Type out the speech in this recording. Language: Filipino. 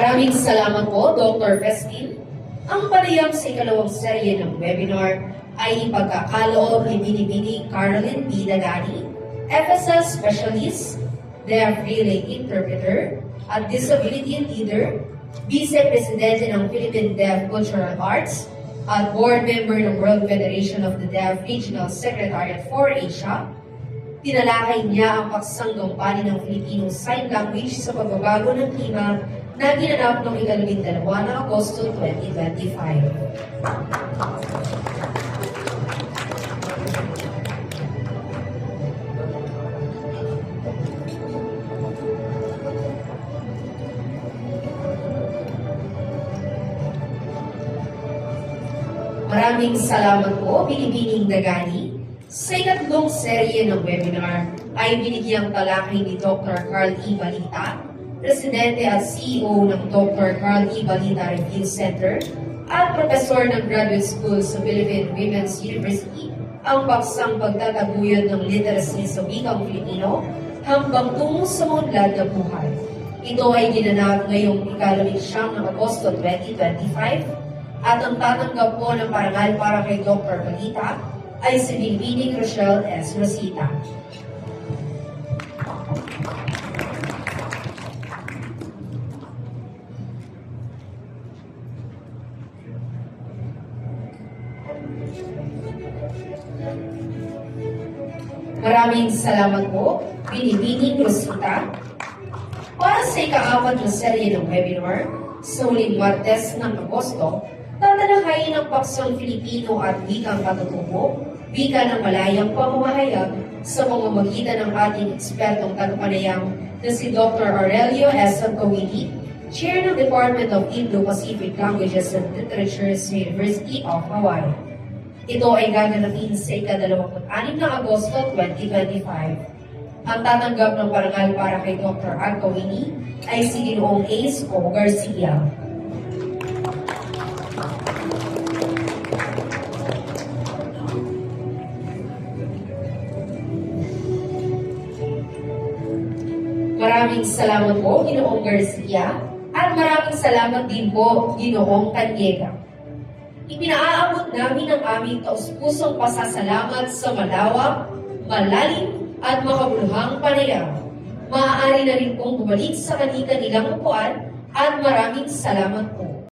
Maraming salamat po, Dr. Festin. Ang panayam sa ikalawang serye ng webinar ay ipagkakaloob ni Binibini Caroline P. Dagani, FSS Specialist, Deaf Relay Interpreter, at Disability Leader, Vice Presidente ng Philippine Deaf Cultural Arts, at Board Member ng World Federation of the Deaf Regional Secretariat for Asia, Tinalakay niya ang paksang gampanin ng Filipino Sign Language sa pagbabago ng klima na ginanap noong ikalabing dalawa ng Agosto 2025. Maraming salamat po, Binibining Dagani. Sa ikatlong serye ng webinar ay binigyang talakay ni Dr. Carl E. Balita, Presidente at CEO ng Dr. Carl E. Balita Review Center at Profesor ng Graduate School sa Philippine Women's University ang paksang pagtataguyod ng literacy sa wikang Filipino hanggang tungo sa unlad na buhay. Ito ay ginanap ngayong ikalawing siyam ng Agosto 2025 at ang tatanggap po ng parangal para kay Dr. Balita ay si Bibining Rochelle S. Rosita. Maraming salamat po, Binibining Rosita. Para sa ika-apat na serye ng webinar, sa huling Martes ng Agosto, tatalakayin ang paksang Filipino at wikang katutubo, wika ng malayang pamamahayag sa mga magitan ng ating ekspertong tagapanayam na si Dr. Aurelio S. Santowini, Chair ng Department of Indo-Pacific Languages and Literature sa University of Hawaii. Ito ay gaganapin sa ika-26 ng Agosto 2025. Ang tatanggap ng parangal para kay Dr. Antowini ay si Ginoong Ace O. Garcia. Maraming salamat po, Ginoong Garcia, at maraming salamat din po, Ginoong Tanyega. Ipinaaabot namin ang aming taus-pusong pasasalamat sa malawak, malalim, at makabuluhang panayam. Maaari na rin pong bumalik sa kanilang upuan at maraming salamat po.